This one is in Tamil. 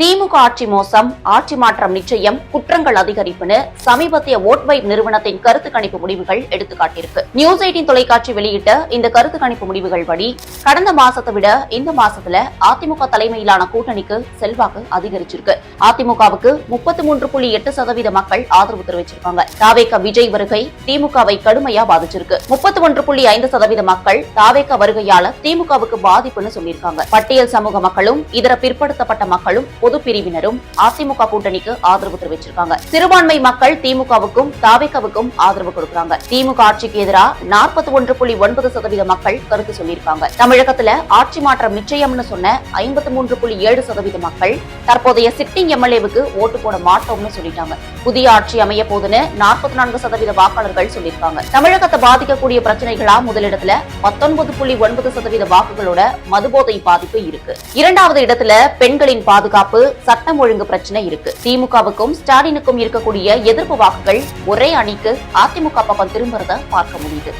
திமுக ஆட்சி மோசம் ஆட்சி மாற்றம் நிச்சயம் குற்றங்கள் அதிகரிப்புன்னு சமீபத்திய ஓட்வை நிறுவனத்தின் கருத்து கணிப்பு முடிவுகள் எடுத்துக்காட்டியிருக்கு. நியூஸ் எயிட்டின் தொலைக்காட்சி வெளியிட்ட இந்த கருத்து கணிப்பு முடிவுகள் படி கடந்த மாசத்தை விட இந்த மாசத்துல அதிமுக தலைமையிலான கூட்டணிக்கு செல்வாக்கு அதிகரிச்சிருக்கு. அதிமுகவுக்கு முப்பத்தி மூன்று புள்ளி எட்டு சதவீத மக்கள் ஆதரவு தெரிவிச்சிருக்காங்க. தாவேக விஜய் வருகை திமுகவை கடுமையா பாதிச்சிருக்கு. முப்பத்தி ஒன்று புள்ளி ஐந்து சதவீத மக்கள் தாவேக வருகையால திமுகவுக்கு பாதிப்புன்னு சொல்லியிருக்காங்க. பட்டியல் சமூக மக்களும் இதர பிற்படுத்தப்பட்ட மக்களும் பொது பிரிவினரும் அதிமுக கூட்டணிக்கு ஆதரவு தெரிவிச்சிருக்காங்க. சிறுபான்மை மக்கள் திமுகவுக்கும் தாவேகவுக்கும் ஆதரவு கொடுக்கறாங்க. திமுக ஆட்சிக்கு எதிராக நாற்பத்தி ஒன்று புள்ளி ஒன்பது சதவீத மக்கள் கருத்து சொல்லியிருக்காங்க. தமிழகத்துல ஆட்சி மாற்றம் நிச்சயம்னு சொன்ன ஐம்பத்தி மூன்று புள்ளி ஏழு சதவீத மக்கள் தற்போதைய சிட்டிங் எம்எல்ஏவுக்கு ஓட்டு போட மாட்டோம்னு சொல்லிட்டாங்க. புதிய ஆட்சி அமைய போதுன்னு நாற்பத்தி நான்கு சதவீத வாக்காளர்கள் சொல்லியிருக்காங்க. தமிழகத்தை பாதிக்கக்கூடிய பிரச்சனைகளா முதலிடத்துல பத்தொன்பது புள்ளி ஒன்பது சதவீத வாக்குகளோட மதுபோதை பாதிப்பு இருக்கு. இரண்டாவது இடத்துல பெண்களின் பாதுகாப்பு சட்டம் ஒழுங்கு பிரச்சனை இருக்கு. திமுகவுக்கும் ஸ்டாலினுக்கும் இருக்கக்கூடிய எதிர்ப்பு வாக்குகள் ஒரே அணிக்கு அதிமுக பக்கம் திரும்புறத பார்க்க முடியுது.